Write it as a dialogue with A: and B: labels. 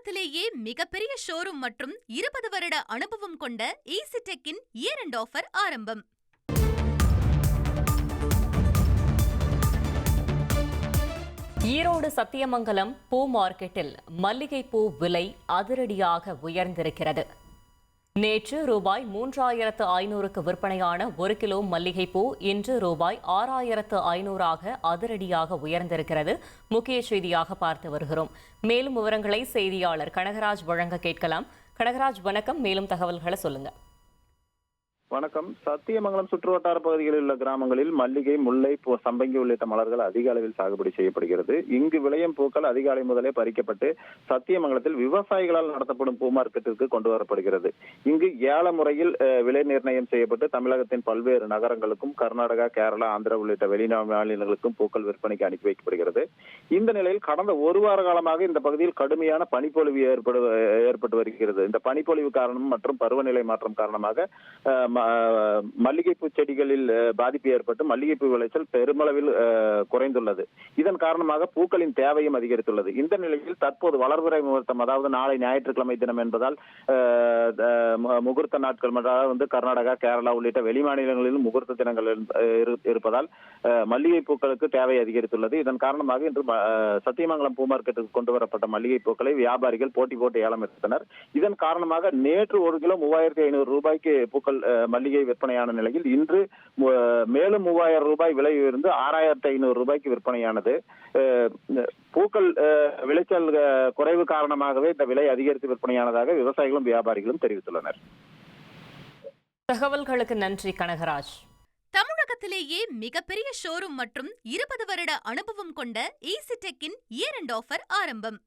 A: உலகத்திலேயே மிகப்பெரிய ஷோரூம் மற்றும் இருபது வருட அனுபவம் கொண்ட ஈசிடெக்கின் இயர் அண்ட் ஆஃபர் ஆரம்பம்.
B: ஈரோடு சத்தியமங்கலம் பூ மார்க்கெட்டில் மல்லிகைப்பூ விலை அதிரடியாக உயர்ந்திருக்கிறது. நேற்று ரூபாய் மூன்றாயிரத்து ஐநூறுக்கு விற்பனையான ஒரு கிலோ மல்லிகைப்பூ இன்று ரூபாய் ஆறாயிரத்து ஐநூறாக அதிரடியாக உயர்ந்திருக்கிறது. முக்கிய செய்தியாக பார்த்து வருகிறோம். மேலும் விவரங்களை செய்தியாளர் கனகராஜ் வழங்க கேட்கலாம். கனகராஜ் வணக்கம். மேலும் தகவல்களை சொல்லுங்க.
C: வணக்கம். சத்தியமங்கலம் சுற்றுவட்டார பகுதிகளில் உள்ள கிராமங்களில் மல்லிகை முல்லை பூ சம்பங்கி உள்ளிட்ட மலர்கள் அதிக அளவில் சாகுபடி செய்யப்படுகிறது. இங்கு விளையும் பூக்கள் அதிகாலை முதலே பறிக்கப்பட்டு சத்தியமங்கலத்தில் விவசாயிகளால் நடத்தப்படும் பூ மார்க்கெட்டிற்கு கொண்டு வரப்படுகிறது. இங்கு ஏல முறையில் விலை நிர்ணயம் செய்யப்பட்டு தமிழகத்தின் பல்வேறு நகரங்களுக்கும் கர்நாடகா கேரளா ஆந்திரா உள்ளிட்ட வெளிநா மாநிலங்களுக்கும் பூக்கள் விற்பனைக்கு அனுப்பி வைக்கப்படுகிறது. இந்த நிலையில் கடந்த ஒரு வார காலமாக இந்த பகுதியில் கடுமையான பனிப்பொழிவு ஏற்படு ஏற்பட்டு வருகிறது. இந்த பனிப்பொழிவு காரணம் மற்றும் பருவநிலை மாற்றம் காரணமாக மல்லிகைப்பூ செடிகளில் பாதிப்பு ஏற்பட்டு மல்லிகைப்பூ விளைச்சல் பெருமளவில் குறைந்துள்ளது. இதன் காரணமாக பூக்களின் தேவையும் அதிகரித்துள்ளது. இந்த நிலையில் தற்போது வளர்பிறை முகூர்த்தம் அதாவது நாளை ஞாயிற்றுக்கிழமை தினம் என்பதால் முகூர்த்த நாட்கள் அதாவது வந்து கர்நாடகா கேரளா உள்ளிட்ட வெளி மாநிலங்களிலும் முகூர்த்த தினங்கள் இரு- இருப்பதால் மல்லிகை பூக்களுக்கு தேவை அதிகரித்துள்ளது. இதன் காரணமாக இன்று ம- சத்தியமங்கலம் பூ மார்க்கெட்டுக்கு கொண்டு வரப்பட்ட மல்லிகை பூக்களை வியாபாரிகள் போட்டி போட்டு ஏலம் எடுத்தனர். இதன் காரணமாக நேற்று ஒரு கிலோ மூவாயிரத்தி ஐநூறு ரூபாய்க்கு பூக்கள் மல்லிகை விற்பனையான நிலையில் இன்று மேலும் மூவாயிரம் ரூபாய் விலை உயர்ந்து ஆறாயிரத்தி ஐநூறு ரூபாய்க்கு விற்பனையானது. பூக்கள் விளைச்சல் குறைவு காரணமாகவே இந்த விலை அதிகரித்து விற்பனையானதாக விவசாயிகளும் வியாபாரிகளும் தெரிவித்துள்ளனர்.
B: தகவல்களுக்கு நன்றி கனகராஜ்.
A: தமிழகத்திலேயே மிகப்பெரிய ஷோரூம் மற்றும் இருபது வருட அனுபவம் கொண்ட ஈசிடெக்கின் இயர் அண்ட் ஆஃபர் ஆரம்பம்.